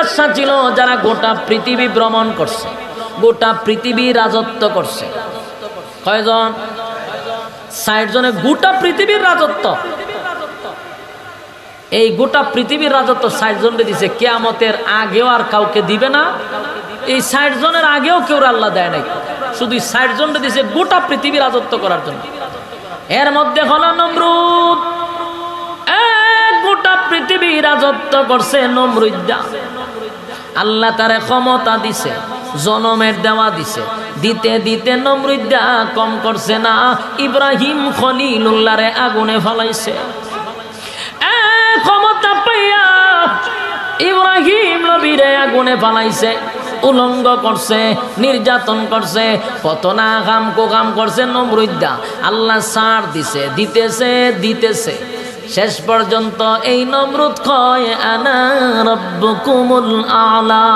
বাদশা ছিল, যারা গোটা পৃথিবী ভ্রমণ করছে, গোটা পৃথিবী রাজত্ব করছে। কয়জন? ষাট জনে গোটা পৃথিবীর রাজত্ব। এই গোটা পৃথিবীর রাজত্ব ষাট জনকে দিছে। কেয়ামতের আগেও আর কাউকে দিবে না। এই ষাট জনের আগেও কেউ আল্লাহ দেয় নাই। শুধু ষাট জনকে দিছে গোটা পৃথিবী রাজত্ব করার জন্য। এর মধ্যে হলো নমরুদ। গোটা পৃথিবী রাজত্ব করছে নমরুদ্দা আল্লাহ তারে ক্ষমতা দিছে, জনমের দেওয়া দিছে। দিতে দিতে নমরুদ্দা কম করছে না, ইব্রাহিম খলিলুল্লাহরে আগুনে ফলাইছে। ক্ষমতা পাইয়া ইব্রাহিম নবীরে আগুনে ফালাইছে, উলঙ্গ করছে, নির্যাতন করছে কত না কাম কোকাম করছে নমরুদ্দা। আল্লাহ সার দিছে, দিতেছে দিতেছে। শেষ পর্যন্ত এই নমরুদ কয়, আনা রব্বুকুমুল আলা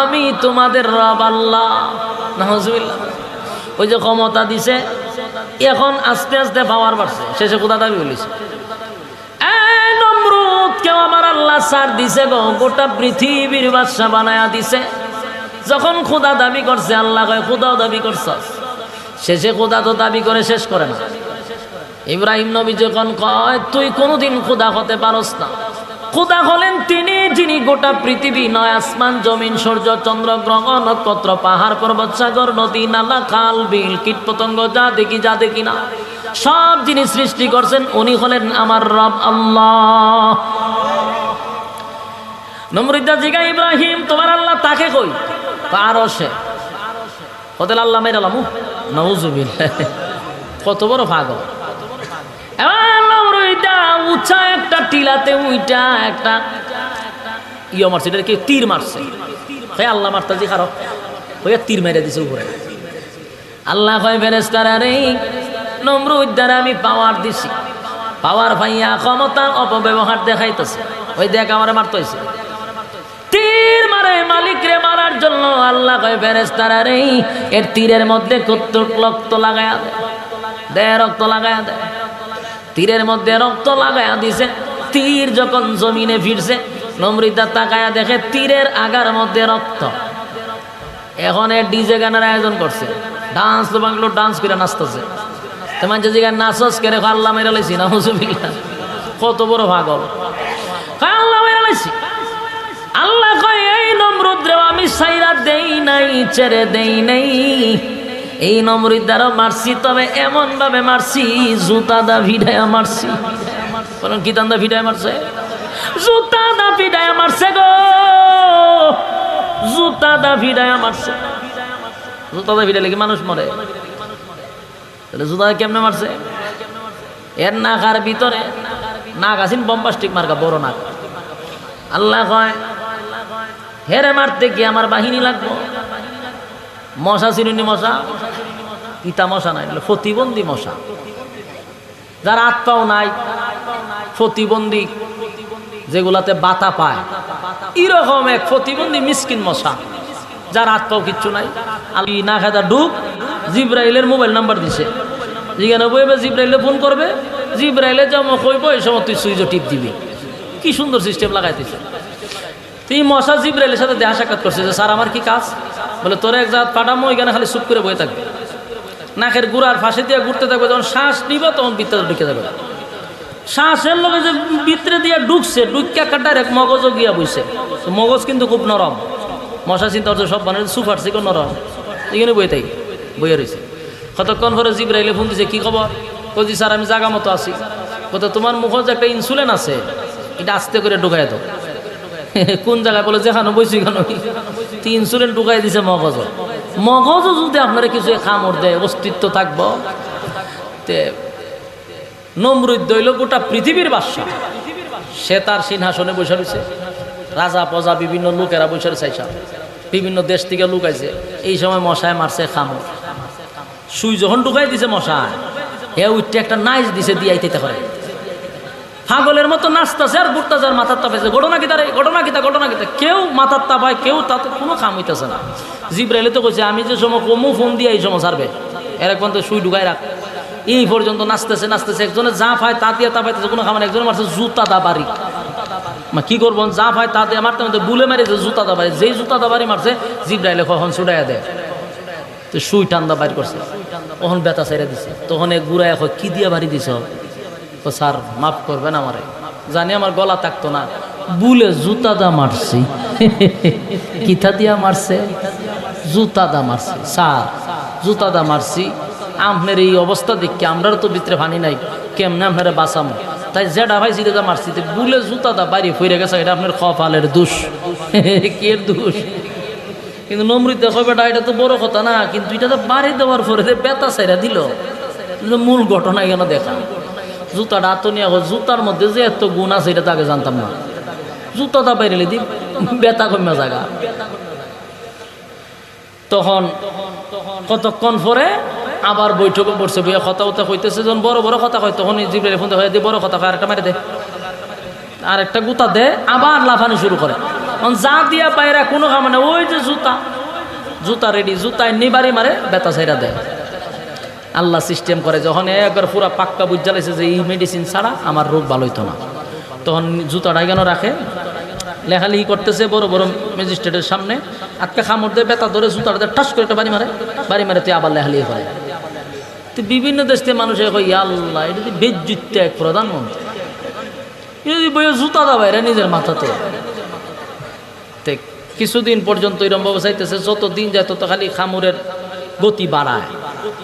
আমি তোমাদের রব আল্লাহ। নাহজুবিল্লাহ ওই যে ক্ষমতা দিছে, এখন আস্তে আস্তে পাওয়ার বাড়ছে। শেষে কোথা দাবি বলিছে? নমরুদ, কেউ আমার আল্লাহ সার দিছে গো, গোটা পৃথিবীর বাদশা বানায়া দিছে। যখন খোদা দাবি করছে, আল্লাহ কয়, খোদাও দাবি করছ? শেষে খোদা তো দাবি করে শেষ করে না। ইব্রাহিম নবী যখন কয়, তুই কোনোদিন খোদা হতে পারস না। খোদা হলেন তিনি, যিনি গোটা পৃথিবী নয়, আসমান, জমিন, সূর্য, চন্দ্র, গ্রহ, নক্ষত্র, পাহাড়, পর্বত, সাগর, নদী, নালা, খাল, বিল কীট পতঙ্গ যা দেখি যা দেখি না। সব যিনি সৃষ্টি করছেন, উনি হলেন আমার রব আল্লাহ। নমরুদ্দা জিগা, ইব্রাহিম, তোমার আল্লাহ তাকে কই? পারো সে। হতেল আল্লাহ মেরালামু নউজুবিল কত বড় পাগল। উঁচা একটা, টিলাতে উইটা একটা। ইয়ে মারছে, এটা কি তীর মারছে? হে আল্লাহ মারতা জি খারো। হয়ে তীর মেরে দিছে উপরে। আল্লাহ কয় ফেরেস্তারা রে নমরুদ দ্বারা আমি পাওয়ার দিছি। পাওয়ার ভাইয়া ক্ষমতার অপব্যবহার দেখাইতেছে। ওই দেখ আমার মারতে হয়েছে তীর মারে মালিক রে মারার জন্য আল্লাহ কয় ফেরেস্তারা রে, এর তীরের মধ্যে কত রক্ত লাগায়া দেয়, রক্ত লাগায়া দেয়। তীরের মধ্যে রক্ত লাগায়া দিছে। তীর যখন জমিনে ফিরছে নমৃদা তাকায়া দেখে তীরের আগার মধ্যে রক্ত। এখন ডিজে গানের আয়োজন করছে। ডান্স বাংলো ডান্স করে নাচতেছে। তোমার যে জায়গায় নাচস করে আল্লাহ মেরে লাইছি না হুজুবিল্লা কত বড় ভাগল আল্লাহ মেরে লাইছি। আল্লাহ কয়, এই নমরুদ্রে আমি সাইরা দেই নাই, ছেড়ে দেই নাই। এই নমরুদ দ্বারা মারছি, তবে এমন ভাবে মারছি, জুতা দা ভিড়ায় মারছি। বলুন, কি দান্দা ভিড়ায় মারছে? জুতা দা ভিড়ায় মারছে গো। জুতা দা ভিড়ায় মারছে। জুতা দা ভিড়ালে কি মানুষ মরে? তাহলে জুতা কেমনে মারছে? এর নাকার ভিতরে নাক আসিন বম্বাস্টিক মার্কা, বড় নাক। আল্লাহ কয়, হেরে মারতে কি আমার বাহিনী লাগবো? মশা চিনুনি মশা? ইতা মশা নাই, বলে প্রতিবন্ধী মশা। যার হাত পাও নাই, প্রতিবন্ধী যেগুলাতে বাতা পায়। এরকম এক প্রতিবন্ধী মিসকিন মশা, যার হাত পাও কিচ্ছু নাই। আলি না খাদা ডুব, জিব্রাইলের মোবাইল নাম্বার দিছে। যেখানে বইবে জিব্রাইলে ফোন করবে। জিব্রাইলে যেমন কইব এই সময় তুই সুইচ টিপ দিবি। কি সুন্দর সিস্টেম লাগাইতেছে। তুই মশা জিব্রাইলের সাথে দেখা সাক্ষাৎ করছে যে, স্যার, আমার কি কাজ? বলে, তোর এক জাত পাঠামো এখানে খালি চুপ করে বয়ে থাকবে। নাকের গুড়ার ফাঁসে দিয়ে ঘুরতে থাকবে, যখন শ্বাস নিব, তখন ভিতরে ঢুকে যাবে। শ্বাসের লগে যে ভিতরে দিয়ে ঢুকছে, ঢুকিয়া কাটার এক মগজও গিয়া বইছে। মগজ কিন্তু খুব নরম। মশা চিন্তা হচ্ছে সব বানাই সুপার সিকো নরম। এখানে বই তাই বইয়া রয়েছে কতক্ষণ পরে জিব্রাইলে ফোন দিছে, কি খবর? কজি স্যার, আমি জাগা মতো আছি। কত তোমার মুখে যে একটা ইনসুলিন আছে, এটা আস্তে করে ঢুকাই দাও। কোন জায়গায় বলে, যেখানে বইছি কেন ইনসুলিন ঢুকাই দিছে মগজ। মগজও যদি আপনারা কিছু খামর দেয়, অস্তিত্ব থাকব। তে নমরুদ দইল গোটা পৃথিবীর বাদশা সে তার সিংহাসনে বসে রয়েছে। রাজা প্রজা বিভিন্ন লোকেরা বসে চাইছা বিভিন্ন দেশ থেকে লোক লুকাইছে এই সময় মশায় মারছে খামর সুই যখন ঢুকাই দিছে মশায় হে উঠতে একটা নাইচ দিছে দিয়াইতে করে পাগলের মতো নাচতেছে আর ঘুরতেছে আর মাথার তাপাইছে ঘটনা কি তারে? ঘটনা কিতা ঘটনা কিতা কেউ মাথার তাপায়, কেউ তাতে কোনো কাম হইতেছে না। জিব্রাইলে তো কইছে, আমি যে সময় কমু ফোন দিয়ে এই সময় ছাড়বে। এর এক পর্যন্ত সুই ঢুকাই রাখ। এই পর্যন্ত নাচতেছে নাচতেছে। একজনে যা পায় তা দিয়ে তা পাইতেছে কোনো খাবার একজনে মারছে জুতা দা বাড়ি। কি করব? যা পায় তা দিয়ে মারতে মারতে বুলে মারি যে জুতা দাবারি যেই জুতা দাবারি মারছে, জিব্রাইলে কখন ছুটাইয়া দেয়। তো সুই টান্দা বাইর করছে। তখন বেতা ছেড়ে দিছে। তখন এক গুড়া এখন কি দিয়া বাড়ি দিছ? তো স্যার, মাফ করবেন আমারে। জানি আমার গলা থাকতো না। বুলে জুতা দা মারছি। কিথা দিয়া মারছে, জুতা দা মারছি। স্যার, জুতা দা মারছি। আপনার এই অবস্থা দেখি আমরার তো ভিতরে পানি নাই। কেমনে আপনারা বাঁচামো? তাই যেটা ভাই সেটা মারছি বুলে জুতা দা বাইরে ফিরে গেছে, এটা আপনার কপালের দোষ। কি এর দোষ? কিন্তু নমৃত দেখো বেটা, এটা তো বড় কথা না, কিন্তু এটা তো বাড়ি দেওয়ার পরে বেতা সাইরা দিল। মূল ঘটনা এখানে দেখা। জুতাটা তো নিয়ে জুতার মধ্যে যে এত গুণ আছে, এটা তো আগে জানতাম না। জুতাটা বাইরে দি বেতা কমে জায়গা তখন কতক্ষণ পরে আবার বৈঠকে পড়ছে বইয়া কথা কথা কইতেছে, যখন বড় বড় কথা কয়, তখন জিবরাইল ফোন দিয়ে বড় কথা কয়, আরেকটা মারে দে। আর একটা গুতা দে, আবার লাফানি শুরু করে। যা দিয়া পায়রা কোনো কাম না ওই যে জুতা জুতা রেডি জুতা এমনি বাড়ি মারে বেতা সাইরা দেয়। আল্লাহ সিস্টেম করে, যখন একবার পুরা পাক্কা বুঝ জ্বালাইছে যে এই মেডিসিন ছাড়া আমার রোগ ভালো হইতো না। তখন জুতাটা কেন রাখে, লেখালেখি করতেছে বড় বড় ম্যাজিস্ট্রেটের সামনে, আটকা খামড় দিয়ে বেতা ধরে জুতাটা দিয়ে ঠাস করে একটা বাড়ি মারে বাড়ি মারে তুই আবার লেখালেখি করে। তো বিভিন্ন দেশ থেকে মানুষের কই আল্লাহ, এটা তো বেজ্জুত্য এক প্রধানমন্ত্রী যদি বইয়ে জুতা দা বাইরে নিজের মাথাতে। কিছুদিন পর্যন্ত এরম চাইতেছে যত দিন যায় তত খালি খামুরের গতি বাড়ায়।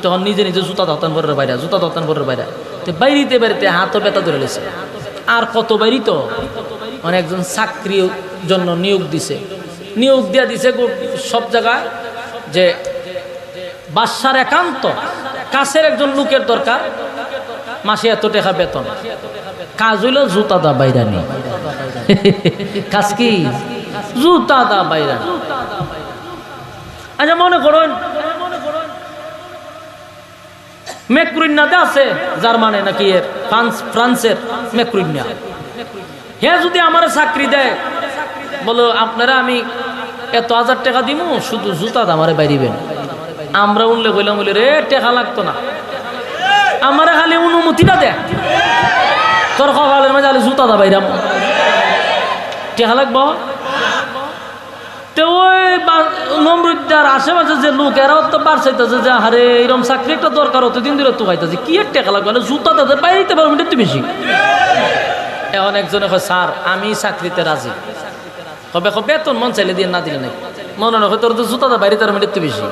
তখন নিজে নিজে জুতা দতান ভরের বাইরে, জুতা দতান ভরের বাইরে। তো বাইরিতে বাড়িতে হাতও ব্যথা ধরে লেছে। আর কত বাইরি তো মানে একজন চাকরির জন্য নিয়োগ দিছে। নিয়োগ দিয়া দিছে সব জায়গায় যে বাসার একান্ত, কাছের একজন লোকের দরকার। মাসে এত টাকা বেতন। কাজ হইল জুতা দা বাইরানি কাজ কি? জুতা দা বাইরানি আচ্ছা মনে করুন মেক্রুইনাতে আছে জার্মানে নাকি এর ফ্রান্স ফ্রান্সের মেক্রুইনা হে যদি আমার চাকরি দেয় বলো আপনারা আমি এত হাজার টাকা দিব শুধু জুতা দামারে বাইরিবেন আমরা উনলে কইলাম, বলি, রে, টাকা লাগতো না। আমারে খালি অনুমতিটা দে। তোর কপালের মাঝে জুতা দা বাইরাম টেহা লাগবো? তো ওই নমরুদ্দার আশেপাশে যে লোক, এরাও তো বাড়ছাইতেছে যে, আরে এরকম চাকরি একটা দরকার হতো দিন দিলে তো খাইতেছে। কি এর টাকা লাগবে না জুতা তাদের বাইরেতে পারবেন একটু বেশি। এখন একজনে কয়, স্যার, আমি চাকরিতে রাজি। কবে কবে? বেতন মন চাইলে দিয়ে না দিলে নাকি মনে নয় তোর তো জুতাটা বাইরে তার একটু বেশি।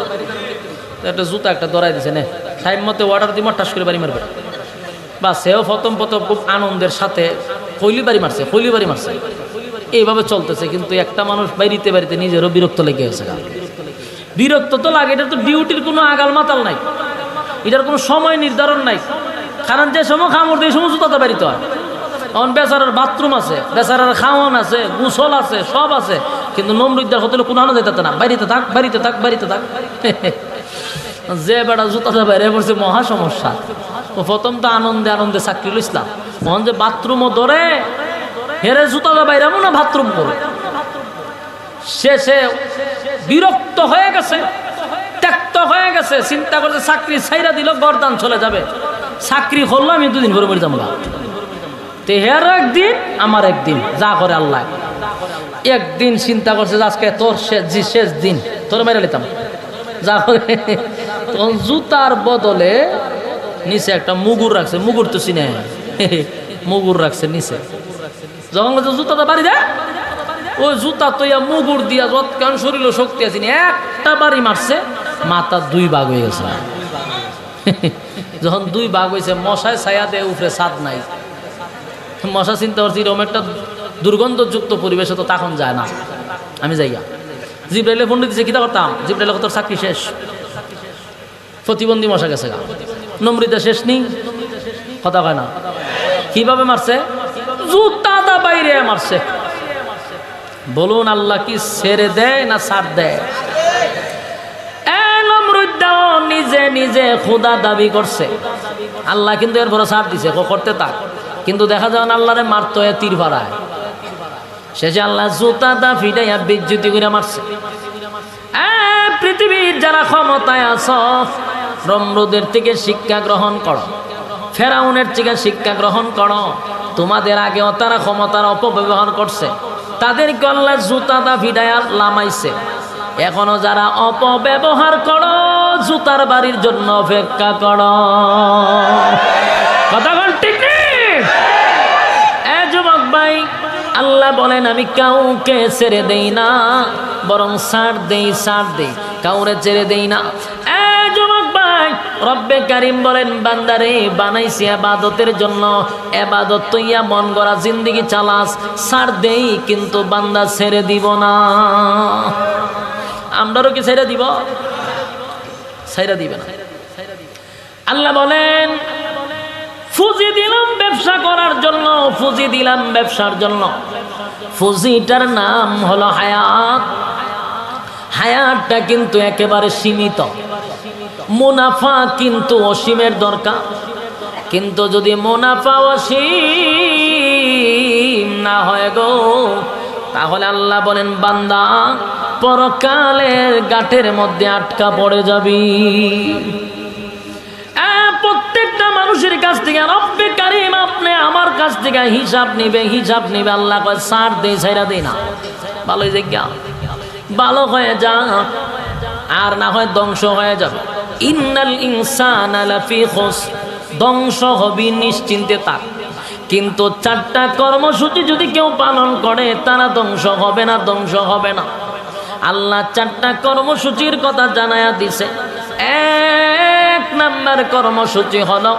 একটা জুতা একটা দরাই দিছে, নে টাইম মতো অর্ডার দিব টাস করে বাড়ি মারবে। বা সেও প্রথম প্রথম খুব আনন্দের সাথে কৈলি বাড়ি মারছে কৈলি বাড়ি মারছে। এইভাবে চলতেছে, কিন্তু একটা মানুষ বাড়িতে বাড়িতে নিজেরও বিরক্ত লেগে গেছে বিরক্ত তো লাগে, এটা তো ডিউটির কোনো আগাল মাতাল নাই। এটার কোনো সময় নির্ধারণ নাই। কারণ যে সময় খামড় দিয়ে সময় জুতাতে বাড়িতে হয়। এখন বেচারার বাথরুম আছে, বেচারার খাওয়ান আছে, গোসল আছে, সব আছে। কিন্তু নমরুদ্দার হোটেলে কোনো আনা যাইতে না। বাড়িতে থাক বাড়িতে থাক বাড়িতে থাক। যে বেড়া জুতাতে বাইরে পড়ছে, মহা সমস্যা। প্রথম তো আনন্দে আনন্দে চাকরি লইসলাম তখন যে বাথরুমও ধরে হেরে জুতাতে বাইরে না বাথরুম করে শেষে বিরক্ত হয়ে গেছে, ত্যক্ত হয়ে গেছে, চিন্তা করছে, চাকরি ছাইরা দিল, গরদান চলে যাবে। চাকরি করল, আমি দুদিন পরে মরে যাব তে একদিন, আমার একদিন, যা করে আল্লাহ। একদিন চিন্তা করছে আজকে তোর শেষ জি, শেষ দিন, তোর মেরে নিতাম। যা করে তখন জুতার বদলে নিচে একটা মুগুর রাখছে, মুগুর তো চিনে। মুগুর রাখছে নিচে। যখন জুতাটা বাড়ি দেয় ওই জুতা তৈয়া মুগুর দিয়া যত যৎকান শরীর শক্তি আছে একটা বাড়ি মারছে মাথা দুই ভাগ হয়ে গেছে। যখন দুই ভাগ হয়েছে, মশায় ছায়া দেয়, উপরে সাদ নাই। মশা চিন্তা করছি এরকম একটা দুর্গন্ধযুক্ত পরিবেশে তো তখন যায় না। আমি যাইয়া জিব্রাইলে ফোন দিচ্ছে কিতা করতাম? জিব্রাইলে তোর চাকরি শেষ। প্রতিবন্ধী মশা গেছে গা। নমৃতা শেষ নেই। কথা কয় না। কীভাবে মারছে? জুতাদা বাইরে মারছে। বলুন আল্লাহ কি ছেড়ে দেয় না ছাড় দেয়? নিজে নিজে খোদা দাবি করছে। আল্লাহ কিন্তু এর বড় ছাড় দিছে করতে তাক। কিন্তু দেখা যায় আল্লাহরে মারতো তীর ভাড়ায়। শেষে আল্লাহ জুতা দা ফিটাইয়া বিদ্যুতি করে মারছে। পৃথিবীর যারা ক্ষমতায় আছ রমরুদের থেকে শিক্ষা গ্রহণ করো। ফেরাউনের থেকে শিক্ষা গ্রহণ করো। তোমাদের আগেও তারা ক্ষমতার অপব্যবহার করছে। তাদের গল্লা জুতাটা ভিডায়া লামাইছে। এখনও যারা অপব্যবহার করো, জুতার বাড়ির জন্য অপেক্ষা করো। কথা এ যুবক আল্লাহ বলেন, আমি কাউকে ছেড়ে দেই না, বরং সার দেই সার দেই। কাউরে ছেড়ে দেই না। এ রব্বে কারিম বলেন, বান্দারে, বানাইছি আবাদতের জন্য। এবাদত তুইয়া মন গড়া, জিন্দিগি চালাস, ছাড় দেই, কিন্তু বান্দা ছেড়ে দিব না। আমরাও কি ছেড়ে দিব? ছেড়ে দিবে না। আল্লাহ বলেন, ফুজি দিলাম ব্যবসা করার জন্য, ফুজি দিলাম ব্যবসার জন্য। ফুজিটার নাম হলো হায়াত। হায়াতটা কিন্তু একেবারে সীমিত। মুনাফা কিন্তু অসীমের দরকার। কিন্তু যদি মুনাফা অসীম না হয় গো, তাহলে আল্লাহ বলেন, বান্দা, পরকালের গাঠের মধ্যে আটকা পড়ে যাবি। প্রত্যেকটা মানুষের কাছ থেকে, রব্বে কারিম আপনি আমার কাছ থেকে হিসাব নিবে হিসাব নিবে। আল্লাহ কয়, সার দে, ছাইরা দে না। ভালো জায়গা ভালো হয়ে যা, আর না হয় ধ্বংস হয়ে যাবে। ইন্নাল ইনসান লাফি খুস ধ্বংস হবি নিশ্চিন্তে তার। কিন্তু চারটা কর্মসূচি যদি কেউ পালন করে, তারা ধ্বংস হবে না, ধ্বংস হবে না। আল্লাহ চারটা কর্মসূচির কথা জানায়া দিছে। এক নাম্বার কর্মসূচি হলো,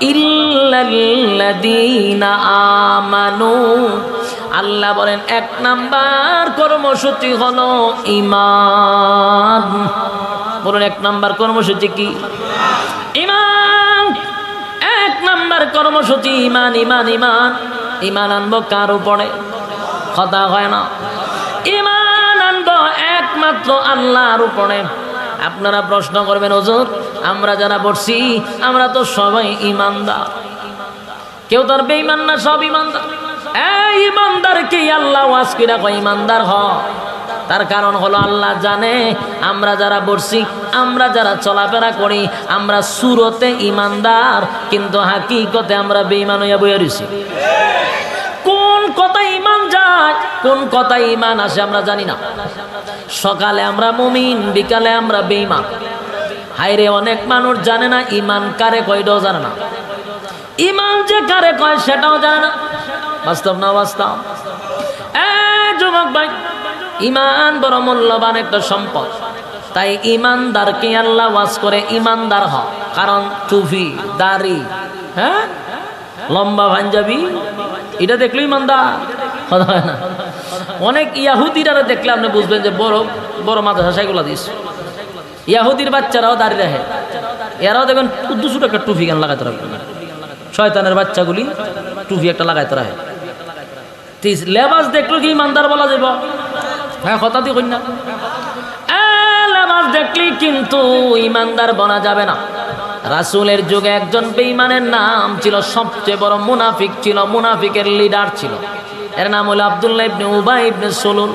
ইল্লাল্লাযীনা আমানু। আল্লাহ বলেন, এক নাম্বার কর্মসূচি হলো ইমান। বলুন, এক নাম্বার কর্মসূচি কি? ইমান। এক নাম্বার কর্মসূচি, ইমান ইমান ইমান। ইমান আনব কার উপরে? কথা হয় না। ইমান আনব একমাত্র আল্লাহর উপরে। আপনারা প্রশ্ন করবেন ওজোর আমরা যারা পড়ছি, আমরা তো সবাই ইমানদার। কেউ তার বেঈমান না, সব ইমানদার। এই ইমানদারকে আল্লাহ ওয়াজ কয়, ইমানদার হ। তার কারণ হলো আল্লাহ জানে, আমরা যারা বসছি আমরা যারা চলাফেরা করি, আমরা সুরতে ইমানদার, কিন্তু হাকিকতে আমরা বেঈমান হইয়া বইয়া রয়েছি কোন কথা ইমান যায়, কোন কথা ইমান আসে আমরা জানি না। সকালে আমরা মুমিন, বিকালে আমরা বেঈমান। হাইরে অনেক মানুষ জানে না ইমান কারে কয়টাও জানে না। ইমান যে কারে কয়, সেটাও জানে না। বাস্তব না বাস্তব এ যুবক ভাই ইমান বড় মূল্যবান একটা সম্পদ। তাই ইমানদারকে আল্লাহ ওয়াজ করে ইমানদার হ। কারণ টুফি দাড়ি হ্যাঁ? লম্বা পাঞ্জাবি, এটা দেখল ইমানদার। না? অনেক ইয়াহুদিরা দেখলে আপনি বুঝবেন যে বড় বড় মাদ্রাসা সেগুলো দিস ইয়াহুদির বাচ্চারাও দাঁড়িয়ে রাখে এরাও দেখবেন দুশো টাকা টুফি গান লাগাতে রাখবে। শয়তানের বাচ্চাগুলি টুফি একটা লাগাইতে রাখে। লেবাস দেখল কি ইমানদার বলা যাব হ্যাঁ কন্যা দেখলি কিন্তু ইমানদার বনা যাবে না। রাসুলের যুগে একজন বেঈমানের নাম ছিল, সবচেয়ে বড় মুনাফিক ছিল, মুনাফিকের লিডার ছিল। এর নাম হলো আবদুল্লাহ ইবনে উবাই ইবনে সলুল।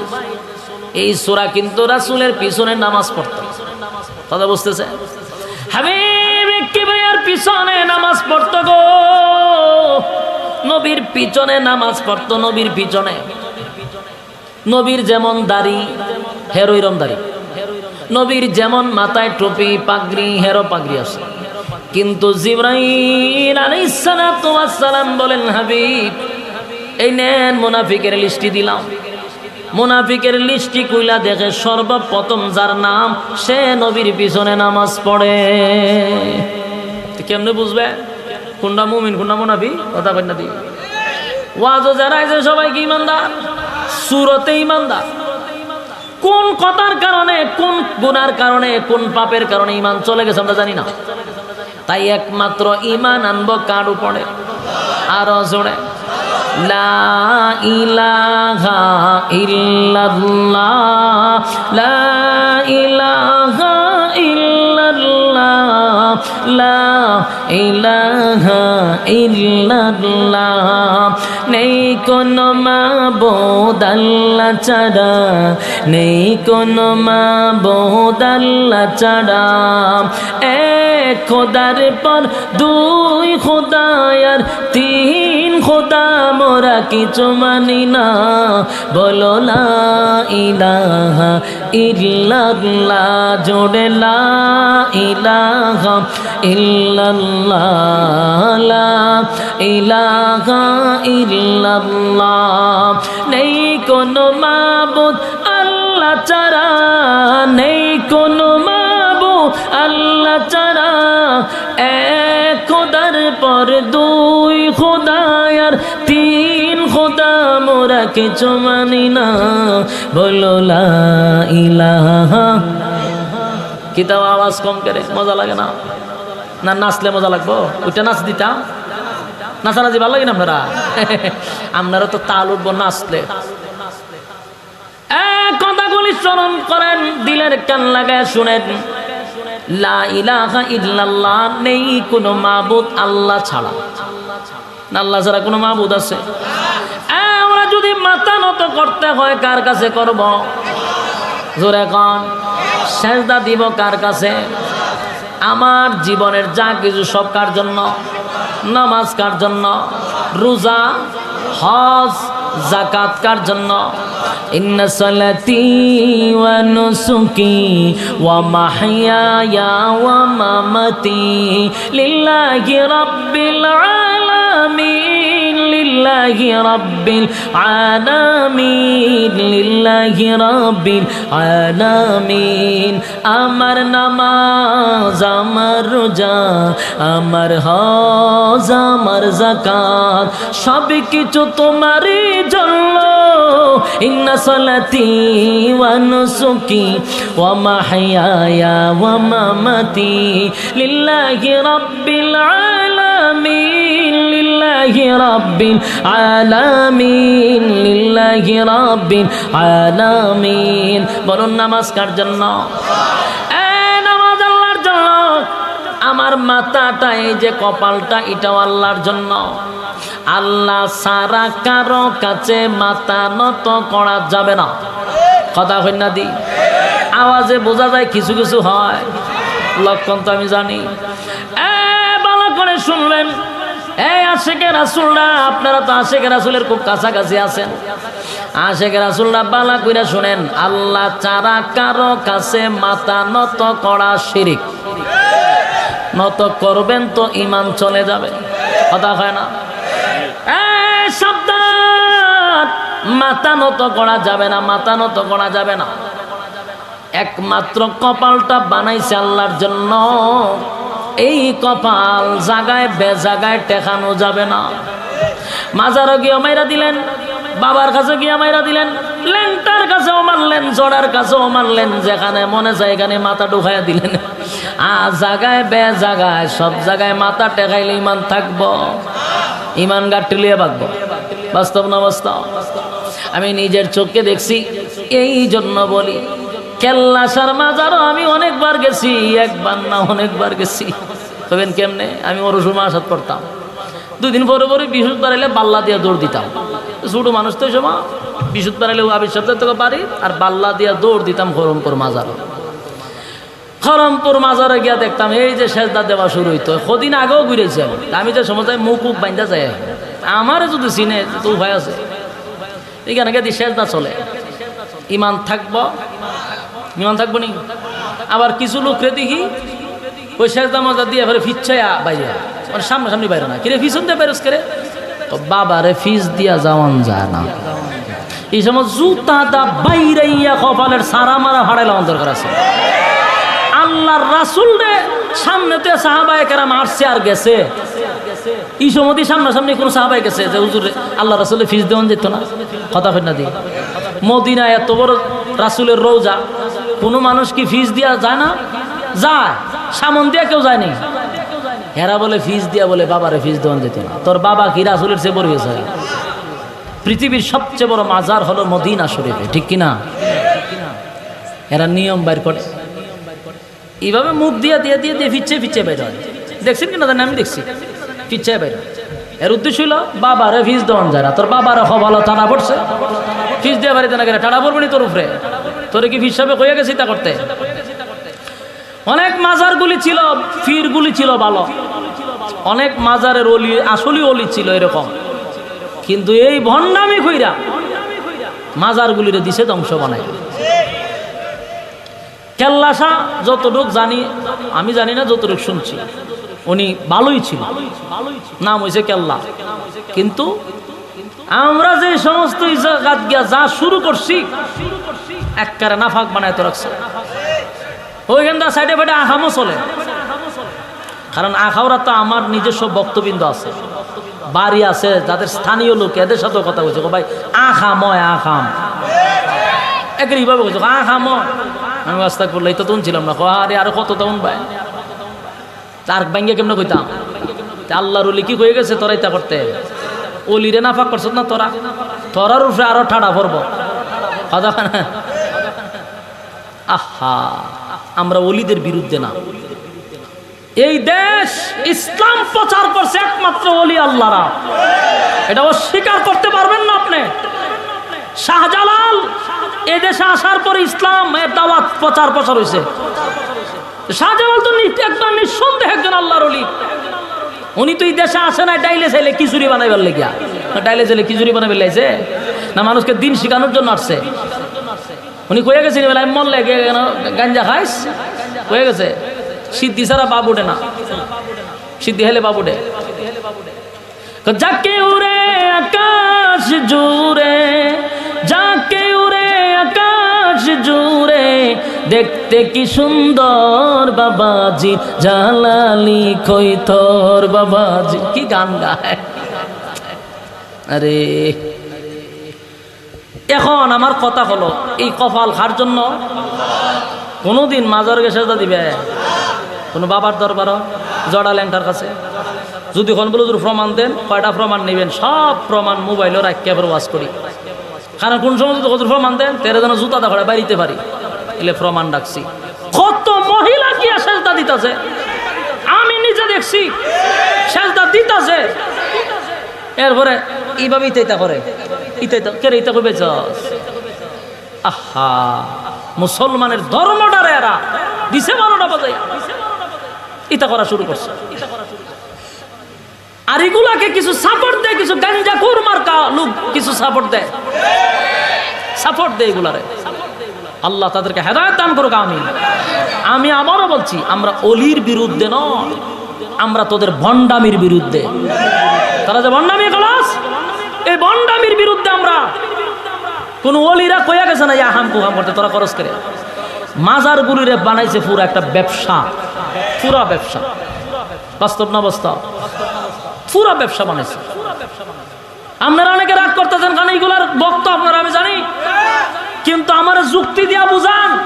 এই সূরা কিন্তু রাসুলের পিছনে নামাজ পড়তো। কথা বুঝতেছে? হাবিব ভাইয়ার পিছনে নামাজ পড়তো গো। নবীর পিছনে নামাজ পড়তো, নবীর পিছনে। নবীর যেমন দাড়ি হেরোইরম দাড়ি। নবীর যেমন মাথায় টুপি, পাগড়ি, হেরো পাগড়ি আছে। কিন্তু জিব্রাইল সালাম বলেন, হাবিব, এই নেন মুনাফিকের লিস্টি দিলাম। মুনাফিকের লিস্টি কইলা দেখে সর্বপ্রথম যার নাম, সে নবীর পিছনে নামাজ পড়ে। কেমনে বুঝবে? কোনটা মুমিন, কোনটা মুনাফি কথা দি। ওয়াজও যারা আছে সবাই কি ইমানদার। সুরতে ইমানদার কোন কথার কারণে, কোন গুনার কারণে, কোন পাপের কারণে ইমান চলে গেছে আমরা জানি না। তাই একমাত্র ইমান আনব কার উপরে? আরও জোরে। লা ইলাহা ইল্লাল্লাহ। লা লা ইলাহা নেই কোন মাবুদ আল্লাহ ছাড়া, নেই কোন মাবুদ আল্লাহ ছাড়া। এক খোদার পর দুই খোদায়ার, তিন খোদা মোরা কিছু মানি না। বলো লা ইলাহা ইল্লাল্লাহ জোড়ে লা ইলাহা ইল্লাল্লাহ, লা ইলাহা ইল্লাল্লাহ। নেই কোনো মাবুদ আল্লাহ ছাড়া, নেই কিছু না বলো কিতাব আওয়াজ কম করে মজা লাগে না না নাচলে মজা লাগবো ওইটা নাচ দিতাম নাচানাচি ভালো লাগে না আপনারা আপনারা তো তাল উঠবো নাচলে কথাগুলি স্মরণ করেন, দিলের কান লাগায় শুনেন। লা ইলাহা ইল্লাল্লাহ, নেই কোনো মাবুদ আল্লাহ ছাড়া। আল্লাহ ছাড়া কোনো মাবুদ আছে? মাথা নত করতে হয়, কার কাছে করব? জোরে কন, সেজদা দিব কার কাছে? আমার জীবনের যা কিছু সব কার জন্য? নামাজ কার জন্য? রোজা, হজ জাকাত কার জন্য? মামাতি লিল্লাহি رب العالمين لله رب العالمين আমার নামাজ, আমার রোজা, আমার হজ, আমার জাকাত সব কিছু তোমারই জন্য। নুসুকি ওয়া মাহইয়ায়া ওয়া মামাতি লিল্লাহি রাব্বিল আলামিন, লিল্লাহি রাব্বিল আলামিন, লিল্লাহি রাব্বিল আলামিন। বলুন নামাজ কার জন্য। আমার মাথাটা, এই যে কপালটা, এটাও আল্লাহর জন্য। আল্লাহ সারা কারও কাছে মাথা নত করা যাবে না। কথা কন্যা দি? আওয়াজে বোঝা যায় কিছু কিছু হয়। লক্ষণ তো আমি জানি। ভালো করে শুনলেন। এই আশেকে রাসুলরা, আপনারা তো আশেকে রাসুলের খুব কাছাকাছি আছেন। আশেকে রাসুলরা বালা কইরা শুনেন, আল্লাহ চারা কারও কাছে মাথা নত করা শিরিক। নত করবেন তো ইমান চলে যাবে। কথা হয় না? মাথা নত করা যাবে না, মাথা নত করা যাবে না। একমাত্র কপালটা বানাইছে আল্লাহর জন্য। এই কপাল জাগায় বে জাগায় টেকানো যাবে না। মাজারও গিয়ে মাইরা দিলেন, বাবার কাছে গিয়ে মাইরা দিলেন, ল্যাংটার কাছেও মারলেন, জড়ার কাছেও মারলেন, যেখানে মনে চায় এখানে মাথা ঢুকাইয়া দিলেন। আ জাগায় বে জাগায় সব জায়গায় মাথা টেকাইলে ইমান থাকব। ইমান গাঠটি লিয়ে বাঁকবো বাস্তব না বাস্তব আমি নিজের চোখকে দেখছি, এই জন্য বলি কেল্লাসার মাজারও আমি অনেকবার গেছি, একবার না, অনেকবার গেছি। তবেন কেমনে? আমি ওর সময় আসাদ করতাম। দুদিন পরে পরে বিশুদ্ধ বাড়াইলে বাল্লা দিয়ে দৌড় দিতাম। ছোটো মানুষ তো সময়, বিশুদ্ধ বাড়াইলে সপ্তাহ থেকে বাড়ি আর বাল্লা দিয়ে দৌড় দিতাম খরমপুর মাজার। খরমপুর মাজারে গিয়া দেখতাম, এই যে সেজদা দেওয়া শুরু হইতো, কদিন আগেও ঘুরেছি আমি। আমি যে সময় মুখ মুখ বাইন্দা যায় আমারে যদি চিনে, তো উপায় আছে। এখানে শেষ না চলে। ইমান থাকব। ইমান থাকব নি? আবার কিছু লোকরে দেখি, ওই সেজদা মজা দিয়ে এবারে ফিচ্ছায়া বাইয়া মানে সামনাসামনি বাইরে না। কিরে, ফিসন দিয়ে বাইরস করে? তো বাবারে ফিস দিয়া যাওয়ান যায় না। এই সময় জুতা দা বাইরাইয়া কপালের সারা মারা হারাইলা দরকার আছে। আল্লাহর রাসুল রে, সামনে তো সাহাবায় কেরাম আসছে আর গেছে। এই সময় সামনাসামনি কোন সাহাবাই গেছে যে, হুজুর, আল্লাহ রাসুলের ফিস দেওয়ান যেত না? কথা ফের না দি মদিনা এত বড় রাসুলের রোজা, কোনো মানুষ কি ফিস দিয়া যায় না? যায়। সামন দিয়া কেউ যায়নি হেরা বলে, ফিস দিয়া বলে বাবারে ফিস দেওয়ান যেত না। তোর বাবা কি রাসুলের চেয়ে বড় গেছে পৃথিবীর সবচেয়ে বড় মাজার হলো মদিনা শরীফে, ঠিক কিনা? এরা নিয়ম বাইর করে। এইভাবে মুখ দিয়ে দিয়ে দিয়ে দিয়ে ফিচ্ছে ফিচ্ছে বের হয়। দেখছেন কিনা? আমি দেখছি। বের হয়। এর উদ্দেশ্য হলো বাবারে ফিস দেওয়ান যায় না তোর বাবারে হবালো, টানা পড়ছে। ফিস দিয়ে বাড়িতে না গেলে টানা পড়বি তোর উপরে? তোরে কি হিসাবে কইয়া গেছি তা করতে? অনেক মাজারগুলি ছিল ফিরগুলি ছিল ভালো। অনেক মাজারের অলি, আসলি অলি ছিল এরকম। কিন্তু এই ভণ্ডামি কইরা মাজারগুলিরে দিছে ধ্বংস বানায়। কেল্লাসা, যতটুক জানি, আমি জানি না যতটুক শুনছি। উনি ভালোই ছিল। নাম হয়েছে কেল্লা কিন্তু আমরা যে সমস্ত গিয়া যা শুরু করছি, এককারে নাফাক বানায় তো রাখছে। ওইখানটা সাইডে ফাইডে আহামও চলে। কারণ আখাওরা তো আমার নিজস্ব বক্তবিন্দ আছে। বাড়ি আছে, যাদের স্থানীয় লোক, এদের সাথেও কথা বলছে। ভাই, আখাময় আখাম। একের এইভাবে বলছো আখাময়? আমি আস্তাক বললে এই তো তুন ছিলাম না। আরে, আরও কত তখন, ভাই? চার ব্যাঙ্গে কেমনে কইতাম? আল্লাহর অলি কি হয়ে গেছে তোরা ইতা করতে? অলিরে নাফাক করছত না তোরা? তোরার উপরে আরও ঠাডা না? আহা, আমরা অলিদের বিরুদ্ধে না। এই দেশ ইসলাম প্রচার করছে একমাত্র অলি আল্লাহরা। এটা অস্বীকার করতে পারবেন না আপনি। শাহজালাল এ দেশে আসার পরে ইসলাম এর দাওয়াত প্রচার প্রচার হয়েছে শাহজালাল তো নি- একদম নিঃসন্দেহ একজন আল্লাহর অলি উনি তো এই দেশে আসে না ডাইলে চাইলে খিচুড়ি বানাইবার লেগিয়া। ডাইলে চাইলে খিচুড়ি বানাইবার লাইছে। না, মানুষকে দিন শিখানোর জন্য আসছে। উনি কয়ে গেছে বেলা আমি মরলে গে- গে- গাঞ্জা খাইস? কয়ে গেছে, সিদ্ধি ছাড়া বাপ উঠে না। সিদ্ধি হেলে বাপ উঠে। যাকে উড়ে আকাশ জুড়ে, যাকে উড়ে আকাশ জুড়ে দেখতে কি সুন্দর বাবাজি, জালালি খৈথর বাবাজি। কি গান গায়? আরে। এখন আমার কথা হলো, এই কপাল খার জন্য কোনোদিন মাজার গেছে দিবে? কোনো বাবার দরবার জড়া ল্যাংটার কাছে? যদি কোন বলে যদি প্রমাণ দেন, কয়টা প্রমাণ নেবেন? সব প্রমাণ মোবাইলে রাখিয়া পরে ওয়াজ করি। কারণ কোন সময় যদি প্রমাণ দেন, তেরে যেন জুতা দেখা বাড়িতে পারি। এলে প্রমাণ ডাকছি কত মহিলা কি সেজদা দিতেছে? আমি নিজে দেখছি, সেজদা দিতেছে। এরপরে, এইভাবে ইতাইতা করে। ইতাইতা, কে রে ইতা করবে আহা, মুসলমানের ধর্মটারে এরা। দিছে বারোটা বাজাই ইতা করা শুরু করছে। আর এগুলাকে কিছু সাপোর্ট দেয়, কিছু গাঞ্জা কোর মার্কা লোক কিছু সাপোর্ট দেয়। সাপোর্ট দেয় এগুলারে। আল্লাহ তাদেরকে হেদায়ত দান করুক আমি আমি আবারও বলছি, আমরা অলির বিরুদ্ধে নয়, আমরা তোদের ভণ্ডামির বিরুদ্ধে। তারা যে ভণ্ডামি কলাস এই ভণ্ডামির বিরুদ্ধে আমরা, কোন অলিরা কইয়া গেছে না হাম কুহাম করতে তোরা খরচ করে। মাজার গুলিরে বানাইছে পুরো একটা ব্যবসা, পুরা ব্যবসা। বাস্তব না বাস্তব? পুরা ব্যবসা বানাইছে। আপনারা অনেকে রাগ করতেছেন, কারণ এইগুলার বক্ত আপনারা আমি জানি। কিন্তু আমার যুক্তি দিয়া বুঝান,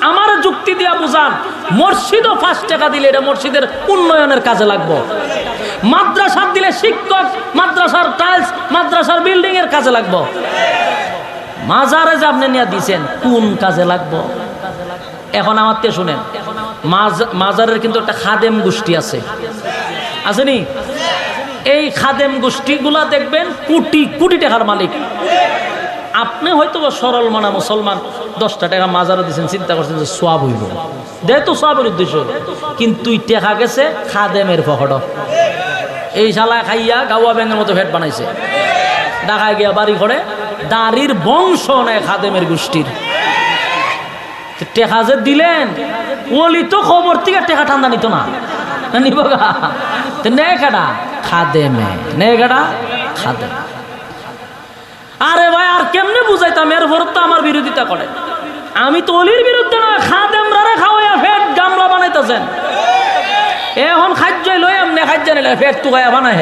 আমার যুক্তি দিয়া বুঝান, মসজিদও পাঁচ টাকা দিলে এটা মসজিদের উন্নয়নের কাজে লাগবো। মাদ্রাসার দিলে শিক্ষক, মাদ্রাসার টাইলস মাদ্রাসার বিল্ডিং এর কাজে লাগবো। মাজারে যে আপনি নিয়ে দিছেন, কোন কাজে লাগবো? এখন আমার তে শুনেন, মাজ- মাজারের কিন্তু একটা খাদেম গোষ্ঠী আছে। আসেনি? এই খাদেম গোষ্ঠীগুলা দেখবেন কোটি কোটি টাকার মালিক। আপনি হয়তো বা সরল মানা মুসলমান, দশটা টাকা মাজারে দিচ্ছেন চিন্তা করছেন যে সোয়াব হইব। দেয় তো সোয়াবের উদ্দেশ্য, কিন্তু টাকা গেছে খাদেমের পকেট এই শালা খাইয়া গাওয়া ব্যাঙের মতো ভেট বানাইছে। ঢাকায় গিয়া বাড়ি করে দাঁড়ির বংশ নেয় খাদেমের গোষ্ঠীর। টেকা যে দিলেন, ওলি তো খবর থেকে টেকা ঠান্ডা নিত না। না নিব গা। তো নে কাটা খাদে মে নে কাটা খাদে আরে ভাই, আর কেমনে বুঝাইতাম? এর ভরত তো আমার বিরোধিতা করে। আমি তো অলির বিরুদ্ধে না খাদেম রারে খাওয়াইয়া ফেট গামলা বানাইতেছেন। এখন খাদ্য লই এমনি খাদ্য নিলে ফেট তু গায়া বানাই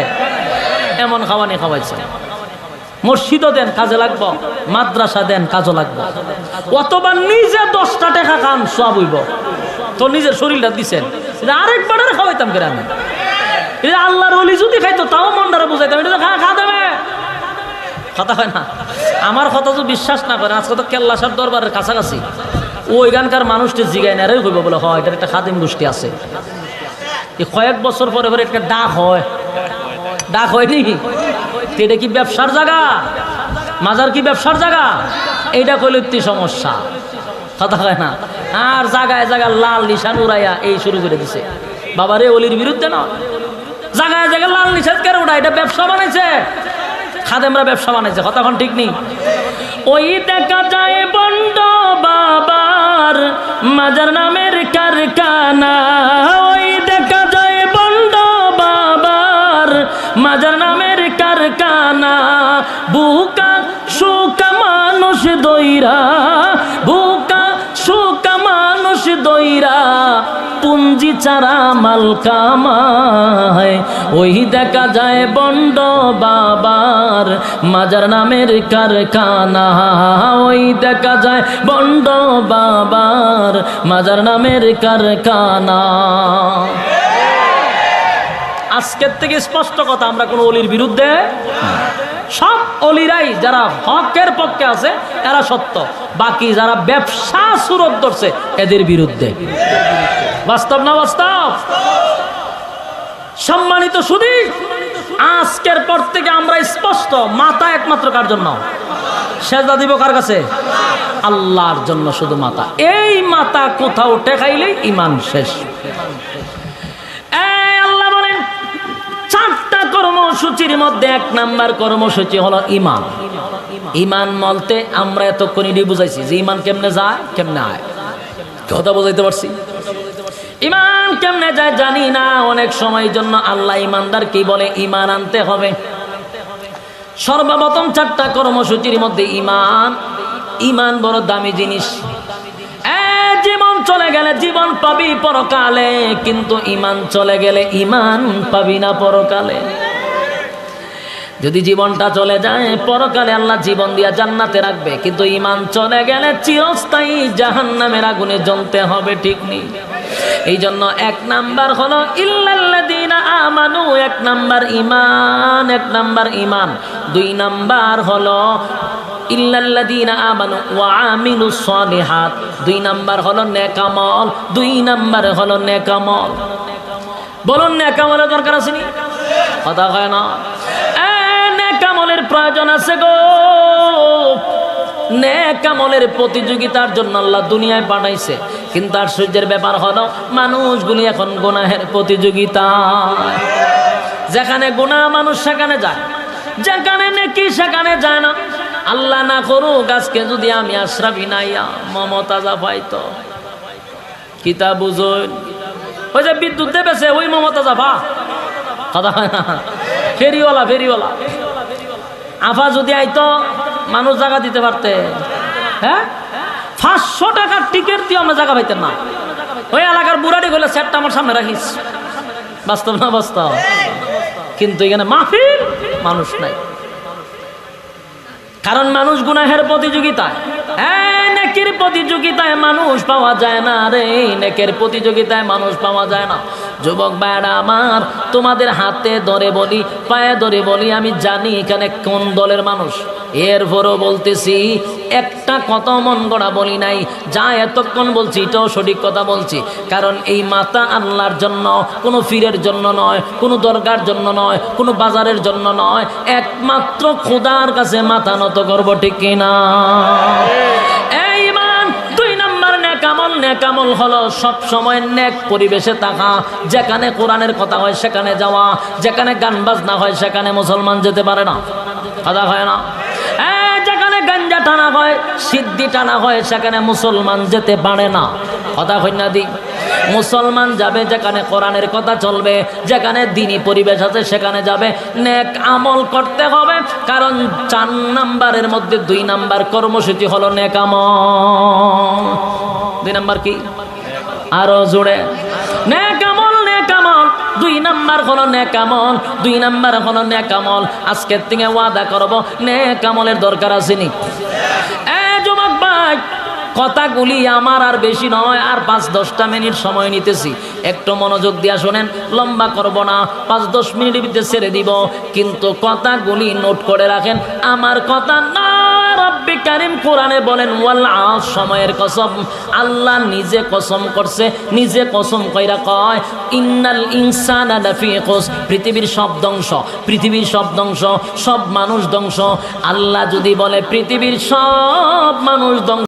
এমন খাওয়ানি খাওয়াইছে। মসজিদও দেন, কাজে লাগবো। মাদ্রাসা দেন কাজে লাগবো। অথবা নিজে দশটা টাকা খান সব হইব। তো নিজের শরীরটা দিছেন। আরেকবার খাওয়াইতাম এটা আল্লাহর অলি যদি খাইতো, তাও মনটারে বুঝাইতাম। এটা খা খা কথা হয় না। আমার কথা তো বিশ্বাস না করেন আজকে তো কেল্লাসার দরবারের কাছাকাছি। ওইখানকার মানুষটি জিগায় না, রে হইব বলে, হয়, এটার একটা খাদিম গোষ্ঠী আছে। এই কয়েক বছর পরে পরে একটা ডাক হয়। ডাক হয়নি এটা কি ব্যবসার জায়গা? মাজার কি ব্যবসার জায়গা? এইটা কইলে সমস্যা। কথা হয় না। আর জায়গায় জায়গায় লাল নিশান উড়াইয়া এই শুরু করে দিছে। বাবারে, অলির বিরুদ্ধে না জায়গায় জায়গায় লাল নিষেধ কেন ওটা এটা ব্যবসা বানাইছে। খাদেমরা ব্যবসা বানাইছে কথা ঠিক নেই? ওই দেখা যায় বন্ড বাবার মাজার নামের কারখানা। চারা মাল কামায়। ওই দেখা যায় বন্ড বাবার মাজার নামের কারখানা। ওই দেখা যায় বন্ড বাবার মাজার নামের কারখানা। আজকের থেকে স্পষ্ট কথা, আমরা কোনো অলির বিরুদ্ধে সব অলিরাই যারা হকের পক্ষে আছে, এরা সত্য। বাকি যারা ব্যবসা সুরত ধরছে, এদের বিরুদ্ধে। বাস্তব না বাস্তব? সম্মানিত শুধু আজকের পর থেকে আমরা স্পষ্ট মাথা একমাত্র কার জন্য? সেজদা দিব কার কাছে? আল্লাহর জন্য শুধু মাথা এই মাথা কোথাও টেকাইলেই ইমান শেষ। আল্লাহ বলেন, চারটা কর্মসূচির মধ্যে এক নাম্বার কর্মসূচি হলো ইমান ইমান মলতে আমরা এতক্ষণই বুঝাইছি যে ইমান কেমনে যায়, কেমনে আয়। কথা বোঝাইতে পারছি? ইমান কেমনে যায় জানি না। অনেক সময় জন্য আল্লাহ ইমানদার কি বলে? ইমান আনতে হবে। সর্বপ্রথম চারটা কর্মসূচির মধ্যে ইমান। ইমান বড় দামি জিনিস। জীবন চলে গেলে জীবন পাবি পরকালে, কিন্তু ইমান চলে গেলে ইমান পাবি না পরকালে। যদি জীবনটা চলে যায়, পরকালে আল্লাহ জীবন দিয়া জান্নাতে রাখবে, কিন্তু ইমান চলে গেলে চিরস্থায়ী জাহান্নামের আগুনে জ্বলতে হবে, ঠিক নেই। এই জন্য এক নাম্বার হলো আমানু, এক নাম্বার ইমান এক নাম্বার ইমান দুই নাম্বার হলো ওয়া দুই নাম্বার দুই নাম্বার বলুন, নেকামলের দরকার আছে নি? কথা হয় না। প্রয়োজন আছে গো। নেকামলের প্রতিযোগিতার জন্য আল্লাহ দুনিয়ায় পাঠাইছে কিন্তু আর সূর্যের ব্যাপার হলো, মানুষগুলি এখন গুনাহের প্রতিযোগিতা। যেখানে গুনাহ মানুষ সেখানে যায়, যেখানে নাকি সেখানে যায় না। আল্লাহ না করুক, আজকে যদি আমি আশরাফি নাইয়া মমতাজা পাইতো কিতা বুঝুন? ওই যে বিদ্যুৎ দেবেছে, ওই মমতা যাবা কথা হয় না। ফেরিওয়ালা ফেরিওয়ালা। আফা যদি আইতো, মানুষ জায়গা দিতে পারতে। হ্যাঁ? পাঁচশো টাকার টিকিট দিয়ে আমরা জায়গা পাইতেন না। ওই এলাকার বুড়াটি গেলে সেটটা আমার সামনে রাখিস। বাস্তব না বাস্তব? কিন্তু এখানে মাফির মানুষ নাই। কারণ মানুষ গুনাহের প্রতিযোগিতায় এই নেকের প্রতিযোগিতায় মানুষ পাওয়া যায় না রে। নেকের প্রতিযোগিতায় মানুষ পাওয়া যায় না। যুবক ভাইরা আমার, তোমাদের হাতে ধরে বলি, পায়ে ধরে বলি, আমি জানি এখানে কোন দলের মানুষ। এরপরও বলতেছি, একটা কত মন গড়া বলি নাই, যা এতক্ষণ বলছি, এটাও সঠিক কথা বলছি। কারণ এই মাতা আল্লাহর জন্য, কোনো ফিরের জন্য নয়, কোনো দরকার জন্য নয়, কোনো বাজারের জন্য নয়, একমাত্র খোদার কাছে মাথা নত করব ঠিক কিনা? নেকামল হলো? সব সময় নেক পরিবেশে থাকা। যেখানে কোরআনের কথা হয়, সেখানে যাওয়া। যেখানে গান বাজনা হয়, সেখানে মুসলমান যেতে পারে না। কথা হয় না? যেখানে গাঞ্জা টানা হয়, সিদ্ধি টানা হয়, সেখানে মুসলমান যেতে পারে না। কথা হয় না দি? মুসলমান যাবে যেখানে কোরআনের কথা চলবে, যেখানে দিনী পরিবেশ আছে, সেখানে যাবে। নেক আমল করতে হবে, কারণ চার নাম্বারের মধ্যে দুই নাম্বার কর্মসূচি হলো নেক আমল। দুই নাম্বার কি? আরও জোরে। দুই নাম্বার হলো নেকামল, দুই নাম্বার হলো নেকামল। আজকের থেকে ওয়াদা করব, নেকামলের দরকার আসেনি কথাগুলি আমার আর বেশি নয়, আর পাঁচ দশটা মিনিট সময় নিতেছি। একটু মনোযোগ দিয়া শোনেন, লম্বা করব না, পাঁচ দশ মিনিটের ভিতরে ছেড়ে দিব। কিন্তু কথাগুলি নোট করে রাখেন, আমার কথা না কোরআনে বলেন সময়ের আল্লাহ নিজে কসম করছে, নিজে কসম কইরা পৃথিবীর পৃথিবীর সব মানুষ ধ্বংস। আল্লাহ যদি বলে, পৃথিবীর সব মানুষ ধ্বংস